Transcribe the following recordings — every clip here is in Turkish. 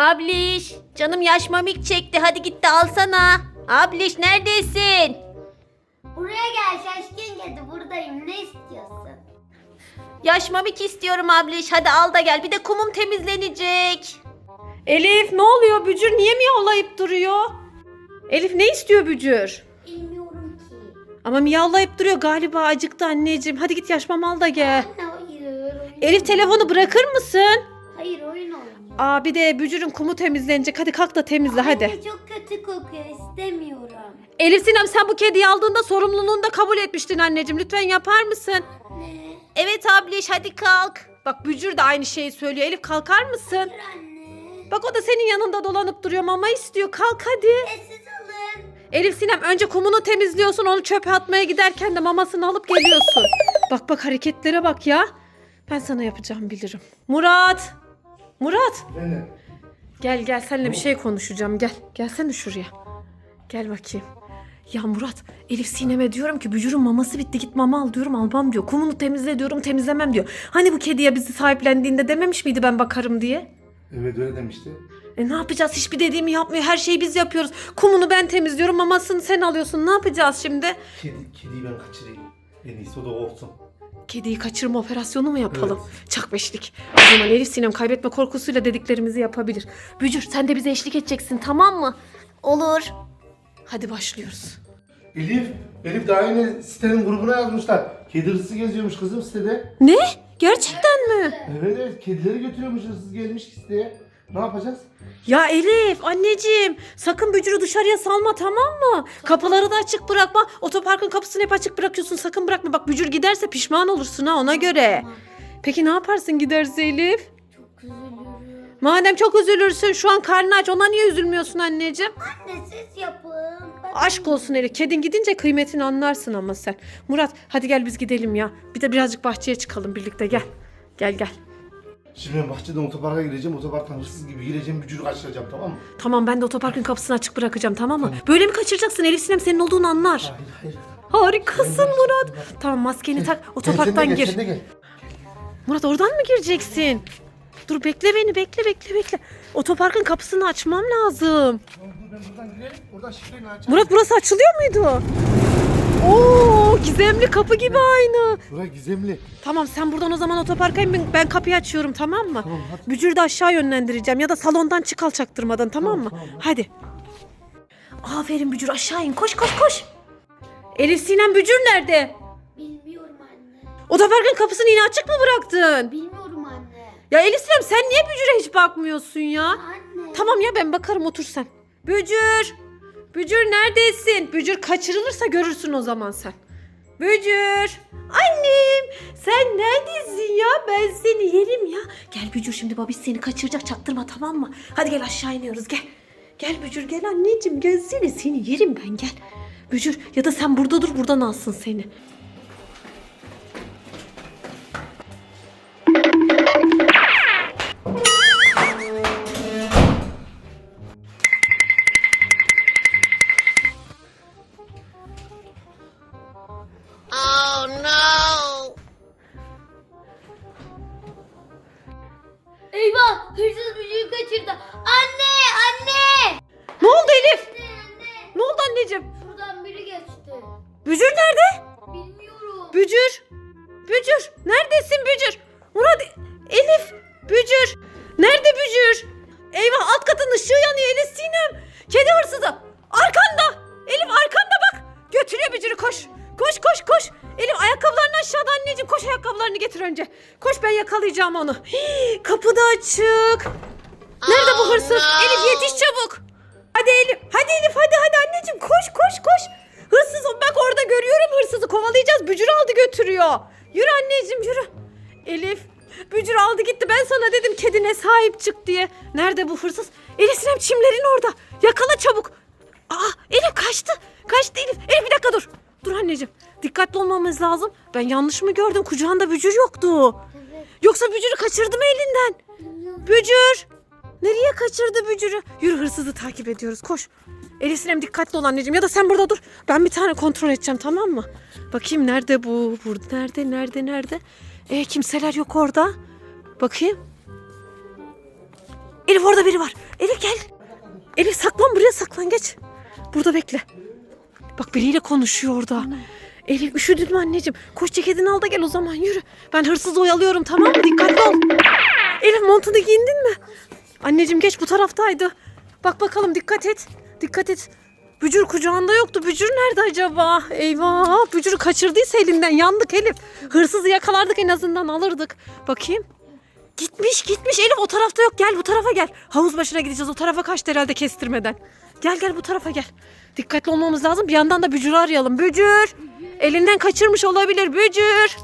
Abliş, canım yaş mamik çekti. Hadi git de alsana. Abliş neredesin? Buraya gel şaşkın kedi buradayım ne istiyorsun? Yaş mamik istiyorum abliş. Hadi al da gel. Bir de kumum temizlenecek. Elif ne oluyor Bücür niye miyavlayıp duruyor? Elif ne istiyor Bücür? Bilmiyorum ki. Ama miyavlayıp duruyor galiba acıktı anneciğim. Hadi git yaş mama al da gel. Anne hayır. Elif telefonu bırakır mısın? Hayır oyun oynuyor. Aa bir de Bücür'ün kumu temizlenecek. Hadi kalk da temizle hadi. Anne çok kötü kokuyor istemiyorum. Elif Sinem sen bu kediyi aldığında sorumluluğunu da kabul etmiştin anneciğim. Lütfen yapar mısın? Ne? Evet abliş hadi kalk. Bak Bücür de aynı şeyi söylüyor. Elif kalkar mısın? Anne. Bak o da senin yanında dolanıp duruyor. Mama istiyor. Kalk hadi. Sessiz olun. Elif Sinem önce kumunu temizliyorsun. Onu çöpe atmaya giderken de mamasını alıp geliyorsun. Bak bak hareketlere bak ya. Ben sana yapacağım bilirim. Murat. Murat. Benim. Gel gel seninle bir şey konuşacağım. Gel. Gelsene şuraya. Gel bakayım. Ya Murat, Elif Sinem'e diyorum ki bücürün maması bitti git mama al diyorum almam diyor. Kumunu temizle diyorum temizlemem diyor. Hani bu kediye bizi sahiplendiğinde dememiş miydi ben bakarım diye? Evet öyle demişti. E ne yapacağız? Hiçbir dediğimi yapmıyor. Her şeyi biz yapıyoruz. Kumunu ben temizliyorum, mamasını sen alıyorsun. Ne yapacağız şimdi? Kedi, kediyi ben kaçırayım. En iyisi o da olsun. Kediyi kaçırma operasyonu mu yapalım? Çak beşlik. O zaman Elif Sinem kaybetme korkusuyla dediklerimizi yapabilir. Bücür sen de bize eşlik edeceksin tamam mı? Olur. Hadi başlıyoruz. Elif, Elif daha yeni sitenin grubuna yazmışlar. Kedi hırsız geziyormuş kızım sitede. Ne? Gerçekten mi? Evet evet kedileri götürüyormuş hırsız gelmiş ki siteye. Ne yapacağız? Ya Elif anneciğim sakın bücürü dışarıya salma tamam mı? Kapıları da açık bırakma. Otoparkın kapısını hep açık bırakıyorsun sakın bırakma. Bak bücür giderse pişman olursun ha ona göre. Peki ne yaparsın giderse Elif? Çok üzülüyorum. Madem çok üzülürsün şu an karnı aç ona niye üzülmüyorsun anneciğim? Anne siz yapın. Ben Aşk olsun Elif. Kedin gidince kıymetini anlarsın ama sen. Murat hadi gel biz gidelim ya. Bir de birazcık bahçeye çıkalım birlikte gel. Gel gel. Şimdi ben bahçeden otoparka gireceğim. Otoparktan hırsız gibi gireceğim. Bücürü kaçıracağım tamam mı? Tamam ben de otoparkın kapısını açık bırakacağım tamam mı? Böyle mi kaçıracaksın Elif Sinem senin olduğunu anlar. Hayır hayır. Harikasın Murat. Tamam maskeni tak otoparktan Gel, sen de gir. sen de gel. Murat oradan mı gireceksin? Dur bekle beni bekle bekle bekle. Otoparkın kapısını açmam lazım. Ben buradan girelim. Buradan şifreyle açalım. Murat burası açılıyor muydu? Oo gizemli kapı gibi aynı. Bura gizemli. Tamam sen buradan o zaman otoparka in ben- ben kapıyı açıyorum tamam mı? Tamam, hadi. Bücürü de aşağı yönlendireceğim ya da salondan çık al çaktırmadan tamam, Tamam, mı? tamam, hadi. Hadi. Aferin Bücür aşağı in koş koş koş. Elif Sinem Bücür nerede? bilmiyorum anne. Otoparkın kapısını yine açık mı bıraktın? Bilmiyorum. Ya Elif Sinem sen niye Bücür'e hiç bakmıyorsun ya? Anne. Tamam ya ben bakarım otur sen. Bücür. Bücür neredesin? Bücür kaçırılırsa görürsün o zaman sen. Bücür. Annem sen neredesin ya? Ben seni yerim ya. Gel Bücür şimdi babiş seni kaçıracak çaktırma tamam mı? Hadi gel aşağı iniyoruz gel. Gel Bücür gel anneciğim gelsene seni yerim ben gel. Bücür ya da sen burada dur buradan alsın seni. Nerede Bücür? Eyvah alt katın ışığı yanıyor Elif Sinem. Kedi hırsızı. Arkanda. Elif arkanda bak. Götürüyor Bücür'ü koş. Koş koş koş. Elif ayakkabılarını aşağıda anneciğim. Koş ayakkabılarını getir önce. Koş ben yakalayacağım onu. Hii, kapı da açık. Nerede bu hırsız? Elif yetiş çabuk. Hadi Elif. Hadi Elif hadi hadi anneciğim koş koş koş. Hırsız bak orada görüyorum hırsızı kovalayacağız. Bücür aldı götürüyor. Yürü anneciğim yürü. Elif Bücür aldı gitti. Ben sana dedim kedine sahip çık diye. Nerede bu hırsız? Elif Sinem çimlerin orada. Yakala çabuk. Aa Elif kaçtı. Kaçtı Elif. Elif bir dakika dur. Dur anneciğim. Dikkatli olmamız lazım. Ben yanlış mı gördüm? Kucağında bücür yoktu. Evet. Yoksa bücürü kaçırdı mı elinden? Bücür. Nereye kaçırdı bücürü? Yürü hırsızı takip ediyoruz koş. Elif Sinem dikkatli ol anneciğim ya da sen burada dur. Ben bir tane kontrol edeceğim tamam mı? Bakayım nerede bu? Burada nerede nerede nerede? E kimseler yok orada. Bakayım. Elif orada biri var. Elif gel. Elif saklan buraya saklan geç. Burada bekle. Bak biriyle konuşuyor orada. Elif üşüdün mü anneciğim? Koş ceketini al da gel o zaman yürü. Ben hırsızı oyalıyorum tamam mı? Dikkatli ol. Elif montunu giyindin mi? Anneciğim geç bu taraftaydı. Bak bakalım dikkat et. Dikkat et. Bücür kucağında yoktu. Bücür nerede acaba? Eyvah. Bücürü kaçırdıysa elinden yandık Elif. Hırsızı yakalardık en azından alırdık. Bakayım. Gitmiş gitmiş Elif o tarafta yok. Gel bu tarafa gel. Havuz başına gideceğiz. O tarafa kaçtı herhalde kestirmeden. Gel gel bu tarafa gel. Dikkatli olmamız lazım. Bir yandan da Bücür'ü arayalım. Bücür. Elinden kaçırmış olabilir. Bücür.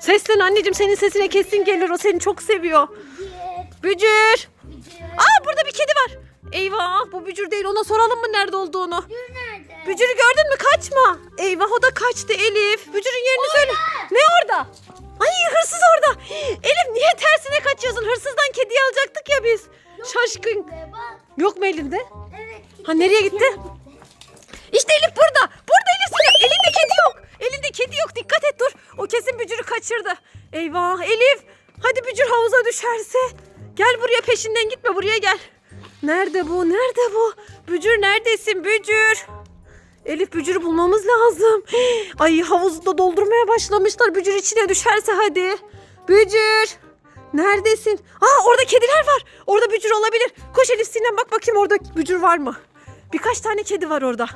Seslen anneciğim senin sesine kesin gelir. O seni çok seviyor. Bücür. Aa burada bir kedi var. Eyvah bu bücür değil ona soralım mı nerede olduğunu. Nerede? Bücürü gördün mü kaçma. Eyvah o da kaçtı Elif. Bücürün yerini söyle. Ne orada? Ay hırsız orada. Elif niye tersine kaçıyorsun? Hırsızdan kediyi alacaktık ya biz. Şaşkın. Be bak. Yok mu elinde? Evet. Ha nereye gitti? İşte Elif burada. Burada Elif Sinem. Elinde kedi yok. Elinde kedi yok. Dikkat et dur. O kesin bücürü kaçırdı. Eyvah Elif. Hadi bücür havuza düşerse. Gel buraya peşinden gitme buraya gel. Nerede bu? Nerede bu? Bücür neredesin bücür? Elif bücürü bulmamız lazım. Ay havuzu da doldurmaya başlamışlar. Bücür içine düşerse hadi. Bücür. Neredesin? Aa orada kediler var. Orada bücür olabilir. Koş Elif Sinem bak bakayım orada bücür var mı? Birkaç tane kedi var orada.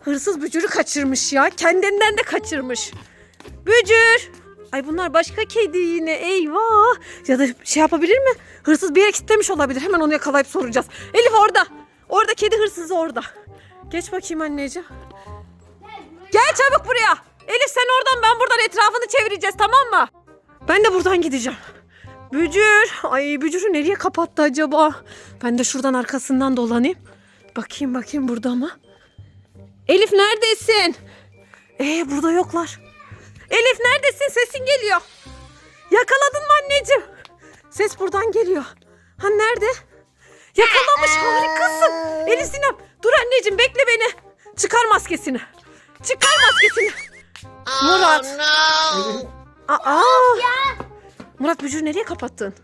Hırsız bücürü kaçırmış ya. Kendinden de kaçırmış. Bücür. Ay bunlar başka kedi yine. Eyvah. Ya da şey yapabilir mi? Hırsız bir yere kilitlemiş olabilir. Hemen onu yakalayıp soracağız. Elif orada. Orada kedi hırsızı orada. Geç bakayım anneciğim. Gel çabuk buraya. Elif sen oradan ben buradan etrafını çevireceğiz tamam mı? Ben de buradan gideceğim. Bücür. Ay bücürü nereye kapattı acaba? Ben de şuradan arkasından dolanayım. Bakayım bakayım burada mı? Elif neredesin? Ee burada yoklar. Elif neredesin? Sesin geliyor. Yakaladın mı anneciğim? Ses buradan geliyor. Ha nerede? Yakalamış harikasın. Elif Sinem dur anneciğim bekle beni. Çıkar maskesini. Çıkar maskesini. Murat. Elif, Aa. Murat bücürü nereye kapattın?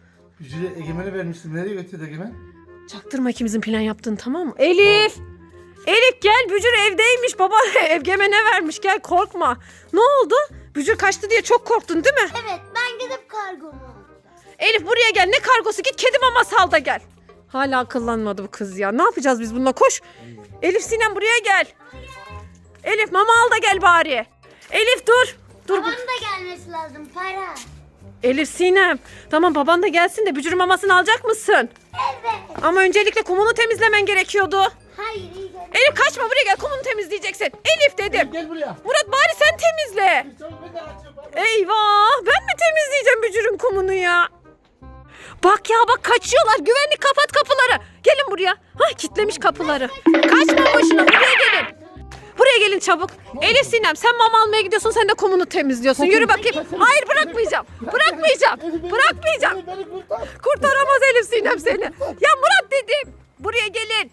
Bücür'e Egemen'e vermiştim. Nereye götürdü Egemen? Çaktırma ikimizin plan yaptığını tamam mı? Elif! Elif gel Bücür evdeymiş baba Evgemen'e vermiş gel korkma. Ne oldu? Bücür kaçtı diye çok korktun değil mi? Evet ben gidip kargomu alacağım. Elif buraya gel ne kargosu git kedi maması al da gel. Hala akıllanmadı bu kız ya. Ne yapacağız biz bununla koş. Elif Sinem buraya gel. Elif mama al da gel bari. Elif dur. Dur. Babam da gelmesi lazım para. Elif Sinem. Tamam baban da gelsin de bücür mamasını alacak mısın? Evet. Ama öncelikle kumunu temizlemen gerekiyordu. Hayır. Elif kaçma buraya gel kumunu temizleyeceksin. Elif dedim. Gel buraya. Murat bari sen temizle. Çabuk ben de açıyorum. baba. Eyvah ben mi temizleyeceğim bücürün kumunu ya? Bak ya bak kaçıyorlar. Güvenlik kapat kapıları. Gelin buraya. Hah kitlemiş kapıları. Kaçma boşuna buraya gelin. Buraya gelin çabuk. Elif Sinem sen mama almaya gidiyorsun sen de kumunu temizliyorsun. Yürü bakayım. Hayır bırakmayacağım. Bırakmayacağım. Bırakmayacağım. Beni kurtar. Kurtaramaz Elif Sinem seni. Ya Murat dedim. Buraya gelin.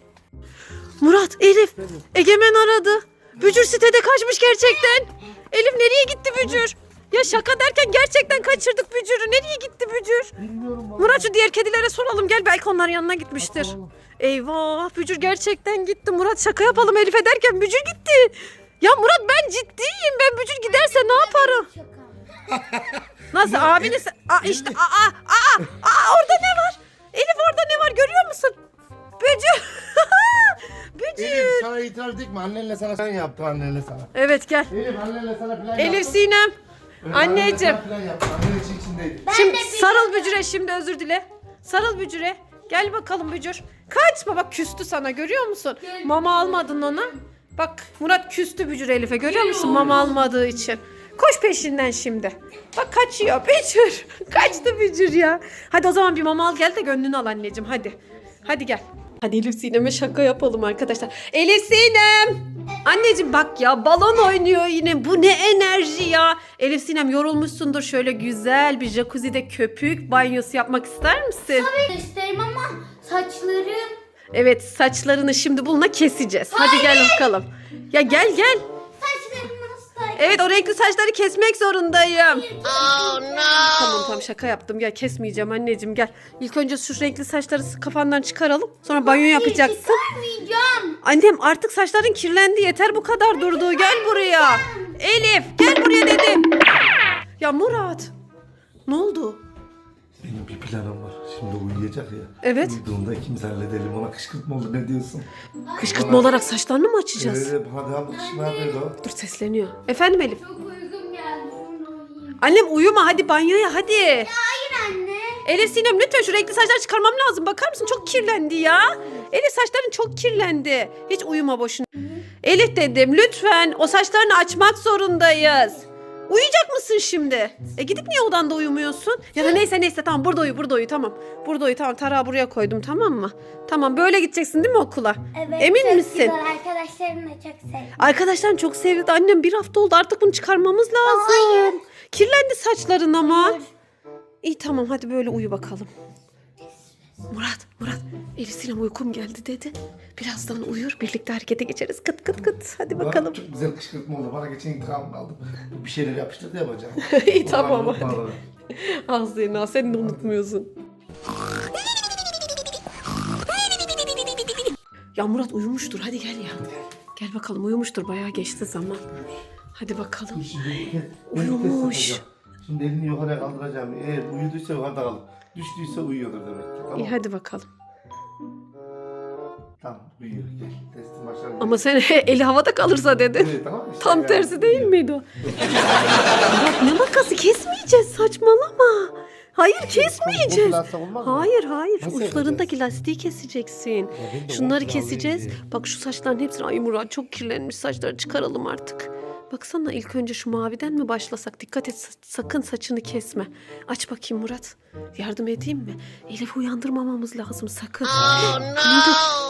Murat, Elif. Egemen aradı. Bücür sitede kaçmış gerçekten. Elif nereye gitti Bücür? Ya şaka derken gerçekten kaçırdık Bücür'ü. Nereye gitti Bücür? Bilmiyorum baba. Murat şu diğer kedilere soralım. Gel belki onların yanına gitmiştir. Eyvah Bücür gerçekten gitti. Murat şaka yapalım Elif'e derken Bücür gitti. Ya Murat ben ciddiyim. Ben Bücür giderse ne yaparım? Nasıl abiniz? Aa, işte aa, aa, aa, orada ne var? Elif orada ne var görüyor musun? Bücür. Bücür. Elif sana itiraf ettik mi? Annenle sana sen yaptı annenle sana. Evet gel. Elif annenle sana plan Elif yaptı. Sinem. Evet, annenle Anneciğim. sana plan yaptı. Annen için içindeydi. Şimdi de sarıl Bücür'e şimdi özür dile. Sarıl Bücür'e. Gel bakalım Bücür. Kaçma bak küstü sana görüyor musun? Mama almadın ona. Bak Murat küstü Bücür Elif'e görüyor musun mama almadığı için. Koş peşinden şimdi. Bak kaçıyor Bücür. Kaçtı Bücür ya. Hadi o zaman bir mama al gel de gönlünü al anneciğim hadi. Hadi gel. Hadi Elif Sinem'e şaka yapalım arkadaşlar. Elif Sinem! Anneciğim bak ya balon oynuyor yine. Bu ne enerji ya. Elif Sinem yorulmuşsundur. Şöyle güzel bir jacuzzi'de köpük banyosu yapmak ister misin? İsterim ama saçlarım. Evet saçlarını şimdi bununla keseceğiz. Hadi gel bakalım. Ya gel gel. Evet o renkli saçları kesmek zorundayım. Tamam tamam şaka yaptım. Gel kesmeyeceğim anneciğim gel. İlk önce şu renkli saçları kafandan çıkaralım. Sonra banyo yapacaksın. Çıkarmayacağım. Annem artık saçların kirlendi. Yeter bu kadar durdu. Gel buraya. Elif gel buraya dedim. Ya Murat. Ne oldu? Benim bir planım var. Şimdi uyuyacak ya. Evet. Uyuduğunda ikimiz halledelim. Ona kışkırtma olur ne diyorsun? Kışkırtma olarak saçlarını mı açacağız? Ee, bana devamlı kışkırtma yapıyor o. Dur sesleniyor. Efendim Elif. Çok uykum geldi. Şimdi uyuyayım. Annem uyuma hadi banyoya hadi. Hayır anne. Elif Sinem lütfen şu renkli saçları çıkarmam lazım. Bakar mısın çok kirlendi ya. Elif saçların çok kirlendi. Hiç uyuma boşuna. Elif dedim lütfen o saçlarını açmak zorundayız. Uyuyacak mısın şimdi? E gidip niye odanda uyumuyorsun? Ya da neyse neyse tamam burada uyu burada uyu tamam. Burada uyu tamam tarağı buraya koydum tamam mı? Tamam böyle gideceksin değil mi okula? Evet. Emin çok misin? Güzel. Arkadaşlarım da çok sevdi. Arkadaşlarım çok sevdi. Annem bir hafta oldu artık bunu çıkarmamız lazım. Kirlendi saçların ama. İyi tamam hadi böyle uyu bakalım. Murat, Murat. Elif Sinem uykum geldi dedi. Birazdan uyur birlikte harekete geçeriz. Kıt kıt kıt. Hadi Bak, bakalım. Çok güzel kışkırtma oldu. Bana geçen intikamını aldım. Bir şeyler yapıştırdı ya bacağım. İyi tamam hadi. Ağzını sen de unutmuyorsun. Ya Murat uyumuştur hadi gel ya. Gel bakalım uyumuştur bayağı geçti zaman. Hadi bakalım. Şimdi Uyumuş. Şimdi elini yukarıya kaldıracağım. Eğer uyuduysa yukarıda kalır. Düştüyse uyuyordur demek ki. Tamam. İyi hadi bakalım. Tamam uyuyor. Gel. Testin başarılı. Ama sen eli havada kalırsa dedin. Evet, tamam işte Tam yani. tersi değil miydi o? Bak ne makası kesmeyeceğiz saçmalama. Hayır kesmeyeceğiz. Popülerse olmaz mı? Hayır hayır Nasıl uçlarındaki lastiği keseceksin. de Şunları keseceğiz. Bak şu saçların hepsini ay Murat çok kirlenmiş saçları çıkaralım artık. Baksana ilk önce şu maviden mi başlasak? Dikkat et sa- sakın saçını kesme. Aç bakayım Murat. Yardım edeyim mi? Elif'i uyandırmamamız lazım sakın. Kırıldı. Murat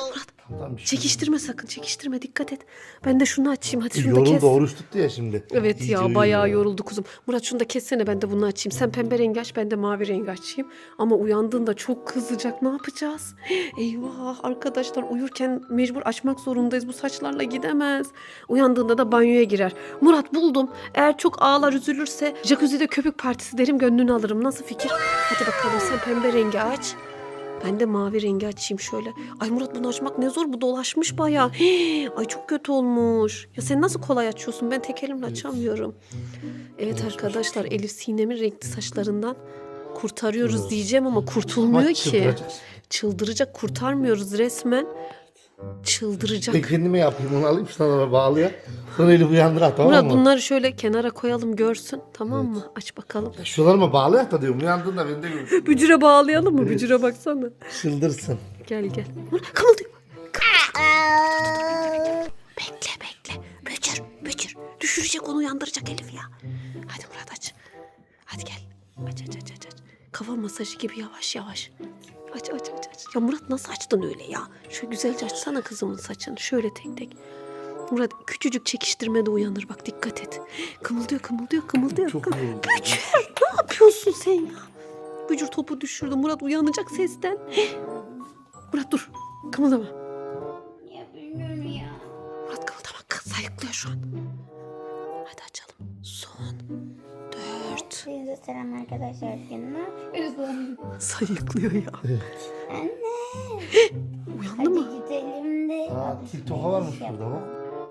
Tamam, şey çekiştirme sakın çekiştirme dikkat et. Ben de şunu açayım hadi şunu da Yoruldu kes. oruç tuttu ya şimdi. Evet İyice ya bayağı ya. yoruldu kuzum. Murat şunu da kessene ben de bunu açayım. Sen pembe rengi aç ben de mavi rengi açayım. Ama uyandığında çok kızacak ne yapacağız? Eyvah arkadaşlar uyurken mecbur açmak zorundayız. Bu saçlarla gidemez. Uyandığında da banyoya girer. Murat buldum. Eğer çok ağlar üzülürse jacuzzi'de köpük partisi derim gönlünü alırım. Nasıl fikir? Hadi bakalım sen pembe rengi aç. Ben de mavi rengi açayım şöyle. Ay Murat bunu açmak ne zor bu dolaşmış bayağı. Hii, Ay çok kötü olmuş. Ya sen nasıl kolay açıyorsun? Ben tek elimle açamıyorum. Evet arkadaşlar Elif Sinem'in renkli saçlarından kurtarıyoruz diyeceğim ama kurtulmuyor ki. Çıldıracak kurtarmıyoruz resmen. Çıldıracak. Ben kendime yapayım onu alayım sana bağlıya. Sonra eli uyandır at tamam Murat mı? bunları şöyle kenara koyalım görsün. Tamam mı? Aç bakalım. Şuralarıma bağlayak da diyorum uyandığında ben de görürüm. Bücüre bağlayalım mı? Bücüre baksana. Çıldırsın. Gel gel. Murat kımıldıyor. Bekle bekle. Bücür bücür. Düşürecek onu uyandıracak Elif ya. Hadi Murat aç. Hadi gel. Aç aç aç aç. aç. Kafa masajı gibi yavaş yavaş. Aç aç. Ya Murat nasıl açtın öyle ya? Şöyle güzelce açsana kızımın saçını. Şöyle tek tek. Murat küçücük çekiştirme de uyanır bak dikkat et. Kımıldıyor kımıldıyor kımıldıyor. Çok Kım- yoruldu. Bücür ne yapıyorsun sen ya? Bücür topu düşürdü. Murat uyanacak sesten. Murat dur. Kımıldama. Ya bilmiyorum ya. Murat kımıldama. Kız sayıklıyor şu an. Hadi açalım. Son. Dört. Size selam arkadaşlar. Bugün ne yapıyoruz? Sayıklıyor ya. Anne. Uyandı Hadi mı? gidelim de. Aa TikTok'a varmış burada bak.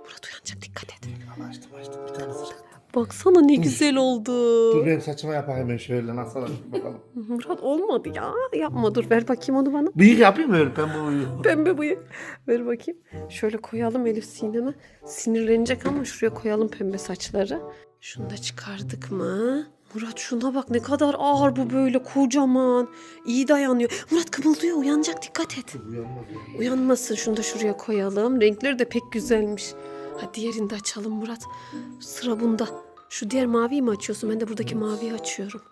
Murat uyanacak dikkat et. Ama açtım açtım bir tanesi. Baksana ne güzel oldu. Dur benim saçıma yapayım ben şöyle nasıl alayım bakalım. Murat olmadı ya. Yapma dur ver bakayım onu bana. Bıyık yapayım mı öyle pembe uyu? Pembe bıyık. Ver bakayım. Şöyle koyalım Elif sineme. Sinirlenecek ama şuraya koyalım pembe saçları. Şunu da çıkardık mı? Murat şuna bak ne kadar ağır bu böyle kocaman. İyi dayanıyor. Murat kımıldıyor uyanacak dikkat et. Uyanmaz ya. Uyanmasın şunu da şuraya koyalım. Renkleri de pek güzelmiş. Hadi diğerini de açalım Murat. Sıra bunda. Şu diğer maviyi mi açıyorsun? Ben de buradaki maviyi açıyorum.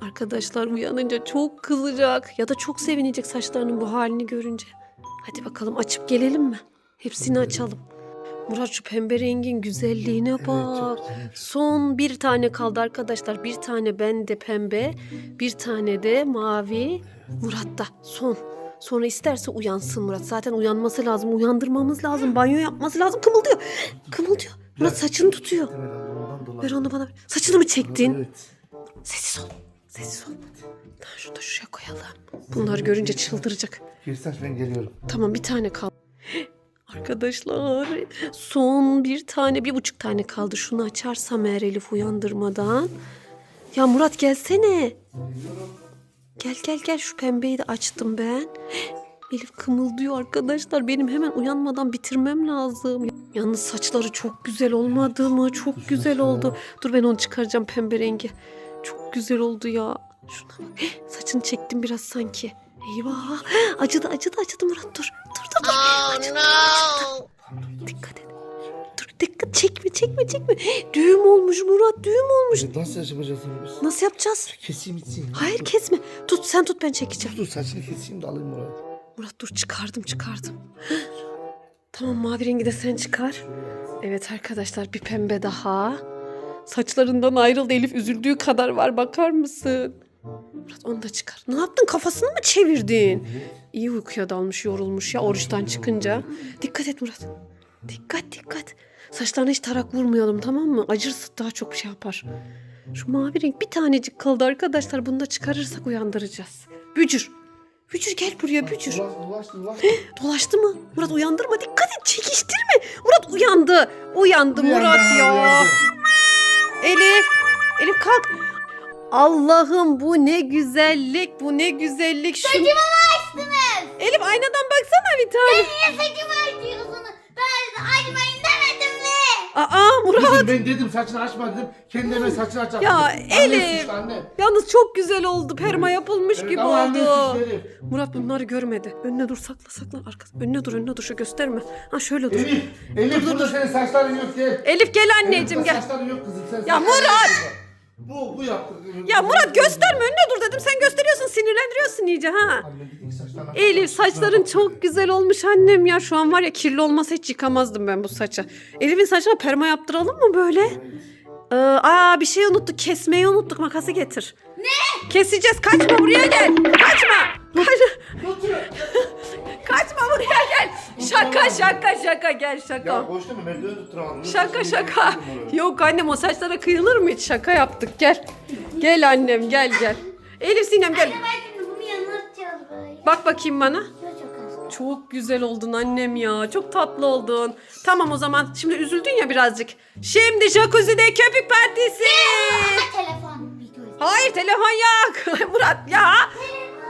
Arkadaşlar uyanınca çok kızacak ya da çok sevinecek saçlarının bu halini görünce. Hadi bakalım açıp gelelim mi? Hepsini açalım. Murat şu pembe rengin güzelliğine bak. çok güzelmiş. Son bir tane kaldı arkadaşlar. Bir tane bende pembe, bir tane de mavi. Murat'ta son. Sonra isterse uyansın Murat. Zaten uyanması lazım. Uyandırmamız lazım. Banyo yapması lazım. Kımıldıyor. Kımıldıyor. Murat saçını tutuyor. Ver onu bana. ver. Saçını mı çektin? Evet. Sessiz ol. Sessiz ol. Tamam şunu da şuraya koyalım. Bunlar görünce çıldıracak. Geri aç ben geliyorum. Tamam bir tane kaldı. Arkadaşlar son bir tane bir buçuk tane kaldı. Şunu açarsam eğer Elif uyandırmadan. Ya Murat gelsene. Gel gel gel şu pembeyi de açtım ben. Elif kımıldıyor arkadaşlar. Benim hemen uyanmadan bitirmem lazım. Yalnız saçları çok güzel olmadı mı? Çok güzel oldu. Dur ben onu çıkaracağım pembe rengi. Çok güzel oldu ya. Şuna bak. Saçını çektim biraz sanki. Eyvah. Acıdı acıdı acıdı Murat dur. Dur dur dur. Acıdı, acıdı. Dikkat et. Dur dikkat çekme çekme çekme. Düğüm olmuş Murat düğüm olmuş. Nasıl yapacağız onu biz? Nasıl yapacağız? Keseyim içeyim. Hayır kesme. Tut sen tut ben çekeceğim. Dur saçını keseyim de alayım oraya. Murat dur çıkardım çıkardım. Tamam mavi rengi de sen çıkar. Evet arkadaşlar bir pembe daha. Saçlarından ayrıldı Elif üzüldüğü kadar var bakar mısın? Murat onu da çıkar. Ne yaptın kafasını mı çevirdin? İyi uykuya dalmış yorulmuş ya oruçtan çıkınca. Dikkat et Murat. Dikkat dikkat. Saçlarına hiç tarak vurmayalım tamam mı? Acırsa daha çok şey yapar. Şu mavi renk bir tanecik kaldı arkadaşlar. Bunu da çıkarırsak uyandıracağız. Bücür. Bücür gel buraya Bücür. Ulaş ulaş. Dolaştı mı? Murat uyandırma dikkat et çekiştirme. Murat uyandı. Uyandı Murat ya. Elif. Elif kalk. Allah'ım bu ne güzellik bu ne güzellik. Şu... Saçımı mı açtınız? Elif aynadan baksana bir tane. Niye saçımı açıyorsunuz? Ben açmayın demedim mi? Aa Murat. Kızım ben dedim saçını açma dedim. Kendime saçını açacak. Ya, dedim. Elif. suçlu anne. Yalnız çok güzel oldu. Perma yapılmış Evet, gibi ama oldu. Murat bunları görmedi. Önüne dur sakla sakla arkası. Önüne dur önüne dur şu gösterme. Ha şöyle dur. Elif. Elif burada senin saçların yok gel. Elif gel anneciğim Elif, gel. Saçların yok kızım. Sen Ya Murat! yok. Bu bu yaptı. Ya Murat gösterme önüne dur dedim. Sen gösteriyorsun sinirlendiriyorsun iyice ha. Anne gidin saçlarına. Elif saçların çok güzel olmuş annem ya. Şu an var ya kirli olmasa hiç yıkamazdım ben bu saçı. Elif'in saçına perma yaptıralım mı böyle? Ee, aa bir şey unuttuk. Kesmeyi unuttuk. Makası getir. Ne? Keseceğiz. Kaçma buraya gel. Kaçma. Kaç- Kaçma buraya gel. Şaka şaka şaka gel şaka. Ya koştu mu merdiveni tutturamadım. Şaka şaka. Yok annem o saçlara kıyılır mı hiç? Şaka yaptık. Gel. Gel annem gel gel. Elif Sinem gel. Anne ben şimdi bunu yanına atacağız böyle. Bak bakayım bana. Çok çok az. Çok güzel oldun annem ya. Çok tatlı oldun. Tamam o zaman. Şimdi üzüldün ya birazcık. Şimdi jacuzzi'de köpük partisi. Ama telefon. Hayır telefon yok. Murat ya.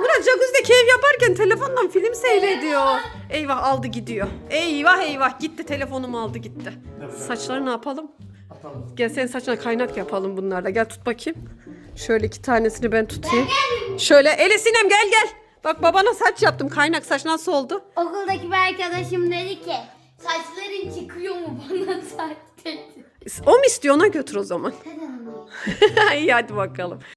Murat jacuzzi'de keyif yaparken telefondan film seyrediyor. Eyvah aldı gidiyor. Eyvah eyvah gitti telefonumu aldı gitti. Saçları ne yapalım? Atalım. Gel senin saçına kaynak yapalım bunlarla. Gel tut bakayım. Şöyle iki tanesini ben tutayım. Şöyle Ele Sinem gel gel. Bak babana saç yaptım. Kaynak saç nasıl oldu? Okuldaki bir arkadaşım dedi ki saçların çıkıyor mu bana saç dedi. O mu istiyor ona götür o zaman. İyi hadi bakalım.